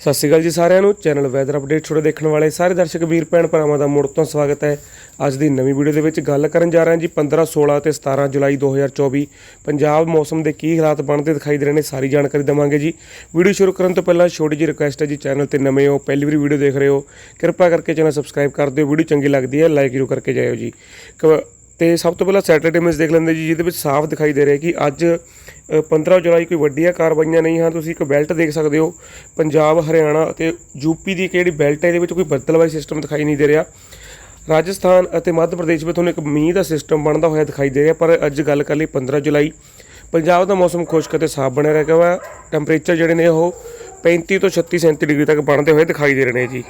ਸਤਿ ਸ਼੍ਰੀ ਅਕਾਲ ਜੀ ਸਾਰਿਆਂ ਨੂੰ। ਚੈਨਲ ਵੈਦਰ ਅਪਡੇਟ ਛੋੜੇ ਦੇਖਣ ਵਾਲੇ ਸਾਰੇ ਦਰਸ਼ਕ ਵੀਰ ਭੈਣ ਭਰਾਵਾਂ ਦਾ ਮੁੜ ਤੋਂ ਸਵਾਗਤ ਹੈ। ਅੱਜ ਦੀ ਨਵੀਂ ਵੀਡੀਓ ਦੇ ਵਿੱਚ ਗੱਲ ਕਰਨ ਜਾ ਰਹੇ ਹਾਂ ਜੀ 15 16 ਤੇ 17 ਜੁਲਾਈ 2024 ਪੰਜਾਬ ਮੌਸਮ ਦੇ ਕੀ ਹਾਲਾਤ ਬਣਦੇ ਦਿਖਾਈ ਦੇ ਰਹੇ ਨੇ ਸਾਰੀ ਜਾਣਕਾਰੀ ਦਵਾਂਗੇ ਜੀ। ਵੀਡੀਓ ਸ਼ੁਰੂ ਕਰਨ ਤੋਂ ਪਹਿਲਾਂ ਛੋਟੀ ਜਿਹੀ ਰਿਕੁਐਸਟ ਹੈ ਜੀ ਚੈਨਲ ਤੇ ਨਵੇਂ ਹੋ, ਪਹਿਲੀ ਵਾਰੀ ਵੀਡੀਓ ਦੇਖ ਰਹੇ ਹੋ, ਕਿਰਪਾ ਕਰਕੇ ਚੈਨਲ ਸਬਸਕ੍ਰਾਈਬ ਕਰ ਦਿਓ। ਵੀਡੀਓ ਚੰਗੀ ਲੱਗਦੀ ਹੈ ਲਾਈਕ ਜ਼ਰੂਰ ਕਰਕੇ ਜਾਇਓ ਜੀ। ਕ- ਤੇ ਸਭ ਤੋਂ ਪਹਿਲਾਂ ਸੈਟਰਡੇ ਇਮੇਜ ਦੇਖ ਲੈਂਦੇ ਜੀ, ਜਿਹਦੇ ਵਿੱਚ ਸਾਫ਼ ਦਿਖਾਈ ਦੇ ਰਿਹਾ ਕਿ ਅੱਜ 15 ਜੁਲਾਈ ਕੋਈ ਵੱਡੀਆਂ ਕਾਰਵਾਈਆਂ ਨਹੀਂ ਹਨ, ਤੁਸੀਂ ਇੱਕ ਬੈਲਟ ਦੇਖ ਸਕਦੇ ਹੋ। ਪੰਜਾਬ, ਹਰਿਆਣਾ ਅਤੇ ਯੂਪੀ ਦੀ ਕਿਹੜੀ ਬੈਲਟ ਹੈ? ਇਹਦੇ ਵਿੱਚ ਕੋਈ ਬੱਦਲਵਾਈ ਸਿਸਟਮ ਦਿਖਾਈ ਨਹੀਂ ਦੇ ਰਿਹਾ। ਰਾਜਸਥਾਨ ਅਤੇ ਮੱਧ ਪ੍ਰਦੇਸ਼ ਵਿੱਚ ਤੁਹਾਨੂੰ ਇੱਕ ਮੀਂਹ ਦਾ ਸਿਸਟਮ ਬਣਦਾ ਹੋਇਆ ਦਿਖਾਈ ਦੇ ਰਿਹਾ, ਪਰ ਅੱਜ ਗੱਲ ਕਰ ਲਈ 15 ਜੁਲਾਈ। ਪੰਜਾਬ ਦਾ ਮੌਸਮ ਖੁਸ਼ਕ ਅਤੇ ਸਾਫ਼ ਬਣਿਆ ਰਿਹਾ ਵਾ। ਟੈਂਪਰੇਚਰ ਜਿਹੜੇ ਨੇ ਉਹ 35 ਤੋਂ 36 37 ਡਿਗਰੀ ਤੱਕ ਬਣਦੇ ਹੋਏ ਦਿਖਾਈ ਦੇ ਰਹੇ ਨੇ ਜੀ।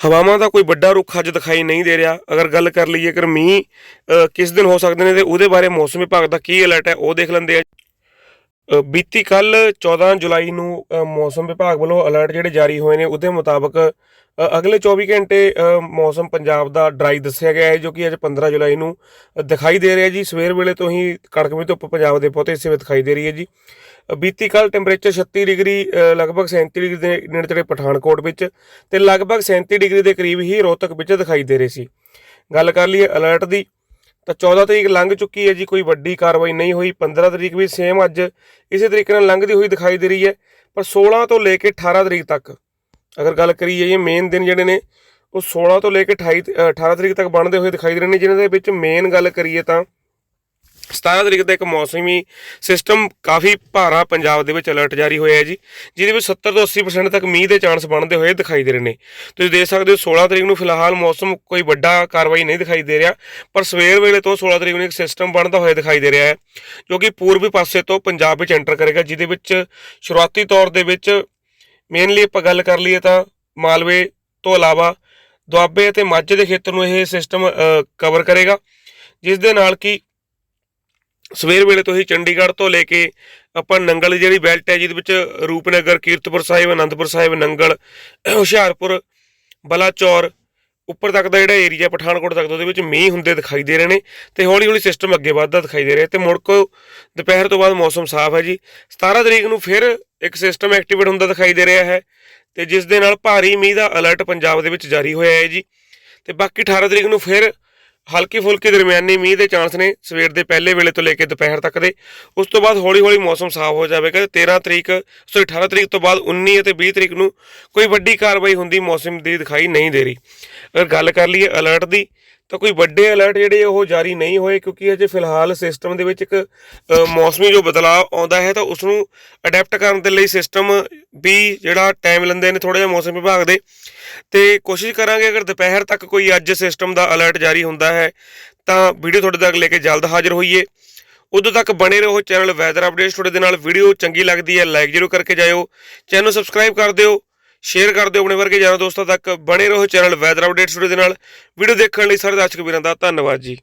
ਹਵਾਵਾਂ ਦਾ ਕੋਈ ਵੱਡਾ ਰੁੱਖ ਅੱਜ ਦਿਖਾਈ ਨਹੀਂ ਦੇ ਰਿਹਾ। ਅਗਰ ਗੱਲ ਕਰ ਲਈਏ ਕਿ ਮੀਂਹ ਕਿਸ ਦਿਨ ਹੋ ਸਕਦੇ ਨੇ ਤੇ ਉਹਦੇ ਬਾਰੇ ਮੌਸਮ ਵਿਭਾਗ ਦਾ ਕੀ ਅਲਰਟ ਹੈ, ਉਹ ਦੇਖ ਲੈਂਦੇ ਆ। ਬੀਤੀ ਕੱਲ 14 ਜੁਲਾਈ ਨੂੰ ਮੌਸਮ ਵਿਭਾਗ ਵੱਲੋਂ ਅਲਰਟ ਜਿਹੜੇ ਜਾਰੀ ਹੋਏ ਨੇ ਉਹਦੇ ਮੁਤਾਬਕ ਅਗਲੇ 24 ਘੰਟੇ ਮੌਸਮ ਪੰਜਾਬ ਦਾ ਡਰਾਈ ਦੱਸਿਆ ਗਿਆ ਹੈ, ਜੋ ਕਿ ਅੱਜ 15 ਜੁਲਾਈ ਨੂੰ ਦਿਖਾਈ ਦੇ ਰਿਹਾ ਜੀ। ਸਵੇਰ ਵੇਲੇ ਤੋਂ ਹੀ ਕੜਕਵੀਂ ਧੁੱਪ ਪੰਜਾਬ ਦੇ ਬਹੁਤੇ ਹਿੱਸੇ ਵਿੱਚ ਦਿਖਾਈ ਦੇ ਰਹੀ ਹੈ ਜੀ। ਬੀਤੀ ਕੱਲ ਟੈਂਪਰੇਚਰ 36 ਡਿਗਰੀ ਲਗਭਗ 37 ਡਿਗਰੀ ਦੇ ਨੇੜੇ ਪਠਾਨਕੋਟ ਵਿੱਚ ਤੇ ਲਗਭਗ 37 ਡਿਗਰੀ ਦੇ ਕਰੀਬ ਹੀ ਰੋਹਤਕ ਵਿੱਚ ਦਿਖਾਈ ਦੇ ਰਹੇ ਸੀ। ਗੱਲ ਕਰ ਲਈਏ ਅਲਰਟ ਦੀ ਤਾਂ 14 ਤਰੀਕ ਲੰਘ ਚੁੱਕੀ ਹੈ ਜੀ, ਕੋਈ ਵੱਡੀ ਕਾਰਵਾਈ ਨਹੀਂ ਹੋਈ। 15 ਤਰੀਕ ਵੀ ਸੇਮ ਅੱਜ ਇਸੇ ਤਰੀਕੇ ਨਾਲ ਲੰਘਦੀ ਹੋਈ ਦਿਖਾਈ ਦੇ ਰਹੀ ਹੈ, ਪਰ 16 ਤੋਂ ਲੈ ਕੇ 18 ਤਰੀਕ ਤੱਕ, ਅਗਰ ਗੱਲ ਕਰੀਏ ਇਹ ਮੇਨ ਦਿਨ ਜਿਹੜੇ ਨੇ, ਉਹ 16 ਤੋਂ ਲੈ ਕੇ 28 ਤ- 18 ਤਰੀਕ ਤੱਕ ਬਣਦੇ ਹੋਏ ਦਿਖਾਈ ਦੇ ਰਹੇ ਨੇ। ਜਿਨ੍ਹਾਂ ਦੇ ਵਿੱਚ ਮੇਨ ਗੱਲ ਕਰੀਏ ਤਾਂ 17 ਤਰੀਕ ਦਾ ਇੱਕ ਮੌਸਮੀ ਸਿਸਟਮ ਕਾਫੀ ਭਾਰਾ ਪੰਜਾਬ ਦੇ ਵਿੱਚ ਅਲਰਟ ਜਾਰੀ ਹੋਇਆ ਹੈ ਜੀ, ਜਿਹਦੇ ਵਿੱਚ 70 ਤੋਂ 80% ਤੱਕ ਮੀਂਹ ਦੇ ਚਾਂਸ ਬਣਦੇ ਹੋਏ ਦਿਖਾਈ ਦੇ ਰਹੇ ਨੇ। ਤੁਸੀਂ ਦੇਖ ਸਕਦੇ ਹੋ 16 ਤਰੀਕ ਨੂੰ ਫਿਲਹਾਲ ਮੌਸਮ ਕੋਈ ਵੱਡਾ ਕਾਰਵਾਈ ਨਹੀਂ ਦਿਖਾਈ ਦੇ ਰਿਹਾ, ਪਰ ਸਵੇਰ ਵੇਲੇ ਤੋਂ 16 ਤਰੀਕ ਨੂੰ ਇੱਕ ਸਿਸਟਮ ਬਣਦਾ ਹੋਇਆ ਦਿਖਾਈ ਦੇ ਰਿਹਾ ਹੈ, ਜੋ ਕਿ ਪੂਰਬੀ ਪਾਸੇ ਤੋਂ ਪੰਜਾਬ ਵਿੱਚ ਐਂਟਰ ਕਰੇਗਾ, ਜਿਹਦੇ ਵਿੱਚ ਸ਼ੁਰੂਆਤੀ ਤੌਰ ਦੇ ਵਿੱਚ ਮੇਨਲੀ ਆਪਾਂ ਗੱਲ ਕਰ ਲਈਏ ਤਾਂ ਮਾਲਵੇ ਤੋਂ ਇਲਾਵਾ ਦੁਆਬੇ ਅਤੇ ਮਾਝੇ ਦੇ ਖੇਤਰ ਨੂੰ ਇਹ ਸਿਸਟਮ ਕਵਰ ਕਰੇਗਾ, ਜਿਸ ਦੇ ਨਾਲ ਕਿ ਸਵੇਰ ਵੇਲੇ ਤੋਂ ਹੀ ਚੰਡੀਗੜ੍ਹ ਤੋਂ ਲੈ ਕੇ ਆਪਾਂ ਨੰਗਲ ਦੀ ਜਿਹੜੀ ਬੈਲਟ ਹੈ, ਜਿਹਦੇ ਵਿੱਚ ਰੂਪਨਗਰ, ਕੀਰਤਪੁਰ ਸਾਹਿਬ, ਅਨੰਦਪੁਰ ਸਾਹਿਬ, ਨੰਗਲ, ਹੁਸ਼ਿਆਰਪੁਰ, ਬਲਾਚੌਰ, ਉੱਪਰ ਤੱਕ ਦਾ ਜਿਹੜਾ ਏਰੀਆ ਪਠਾਨਕੋਟ ਤੱਕ ਦਾ, ਉਹਦੇ ਵਿੱਚ ਮੀਂਹ ਹੁੰਦੇ ਦਿਖਾਈ ਦੇ ਰਹੇ ਨੇ ਤੇ ਹੌਲੀ ਹੌਲੀ ਸਿਸਟਮ ਅੱਗੇ ਵੱਧਦਾ ਦਿਖਾਈ ਦੇ ਰਿਹਾ ਤੇ ਮੁੜ ਕੋ ਦੁਪਹਿਰ ਤੋਂ ਬਾਅਦ ਮੌਸਮ ਸਾਫ਼ ਹੈ ਜੀ। 17 ਤਰੀਕ ਨੂੰ ਫਿਰ ਇੱਕ ਸਿਸਟਮ ਐਕਟੀਵੇਟ ਹੁੰਦਾ ਦਿਖਾਈ ਦੇ ਰਿਹਾ ਹੈ ਤੇ ਜਿਸ ਦੇ ਨਾਲ ਭਾਰੀ ਮੀਂਹ ਦਾ ਅਲਰਟ ਪੰਜਾਬ ਦੇ ਵਿੱਚ ਜਾਰੀ ਹੋਇਆ ਹੈ ਜੀ। ਤੇ ਬਾਕੀ 18 ਤਰੀਕ ਨੂੰ ਫਿਰ ਹਲਕੀ ਫੁਲਕੀ ਦਰਮਿਆਨੀ ਮੀਂਹ ਦੇ ਚਾਂਸ ਨੇ ਸਵੇਰ ਦੇ ਪਹਿਲੇ ਵੇਲੇ ਤੋਂ ਲੈ ਕੇ ਦੁਪਹਿਰ ਤੱਕ ਦੇ। ਉਸ ਤੋਂ ਬਾਅਦ ਹੌਲੀ ਹੌਲੀ ਮੌਸਮ ਸਾਫ਼ ਹੋ ਜਾਵੇਗਾ। ਤੇ 13 ਤਰੀਕ ਸੋਰੀ 18 ਤਰੀਕ ਤੋਂ ਬਾਅਦ 19 ਅਤੇ 20 ਤਰੀਕ ਨੂੰ ਕੋਈ ਵੱਡੀ ਕਾਰਵਾਈ ਹੁੰਦੀ ਮੌਸਮ ਦੀ ਦਿਖਾਈ ਨਹੀਂ ਦੇ ਰਹੀ। ਅਗਰ ਗੱਲ ਕਰ ਲਈਏ ਅਲਰਟ ਦੀ, ਤਾਂ ਕੋਈ ਵੱਡੇ ਅਲਰਟ ਜਿਹੜੇ ਉਹ ਜਾਰੀ ਨਹੀਂ ਹੋਏ ਕਿਉਂਕਿ ਅਜੇ ਫਿਲਹਾਲ ਸਿਸਟਮ ਦੇ ਵਿੱਚ ਇੱਕ ਮੌਸਮੀ ਜੋ ਬਦਲਾਅ ਆਉਂਦਾ ਹੈ ਤਾਂ ਉਸ ਨੂੰ ਅਡੈਪਟ ਕਰਨ ਦੇ ਲਈ ਸਿਸਟਮ ਵੀ ਜਿਹੜਾ ਟਾਈਮ ਲੈਂਦੇ ਨੇ ਥੋੜਾ ਜਿਹਾ ਮੌਸਮ ਵਿਭਾਗ ਦੇ। ਤੇ ਕੋਸ਼ਿਸ਼ ਕਰਾਂਗੇ ਅਗਰ ਦੁਪਹਿਰ ਤੱਕ ਕੋਈ ਅੱਜ ਸਿਸਟਮ ਦਾ ਅਲਰਟ ਜਾਰੀ ਹੁੰਦਾ ਹੈ, ਤਾਂ ਵੀਡੀਓ ਤੁਹਾਡੇ ਤੱਕ ਲੈ ਕੇ ਜਲਦ ਹਾਜ਼ਰ ਹੋਈਏ। ਉਦੋਂ ਤੱਕ ਬਣੇ ਰਹੋ ਚੈਨਲ ਵੈਦਰ ਅਪਡੇਟਸ ਤੁਹਾਡੇ ਦੇ ਨਾਲ ਵੀਡੀਓ ਚੰਗੀ ਲੱਗਦੀ ਹੈ ਲਾਈਕ ਜ਼ਰੂਰ ਕਰਕੇ ਜਾਇਓ। ਚੈਨਲ ਸਬਸਕ੍ਰਾਈਬ ਕਰ ਦਿਓ। ਸ਼ੇਅਰ ਕਰ ਦਿਓ ਆਪਣੇ ਵਰਗੇ ਯਾਰਾਂ ਦੋਸਤਾਂ ਤੱਕ। ਬਣੇ ਰਹੋ ਚੈਨਲ ਵੈਦਰ ਅਪਡੇਟਸ ਵੀਡੀਓ ਦੇ ਨਾਲ। ਵੀਡੀਓ ਦੇਖਣ ਲਈ ਸਾਰੇ ਦਰਸ਼ਕ ਵੀਰਾਂ ਦਾ ਧੰਨਵਾਦ ਜੀ।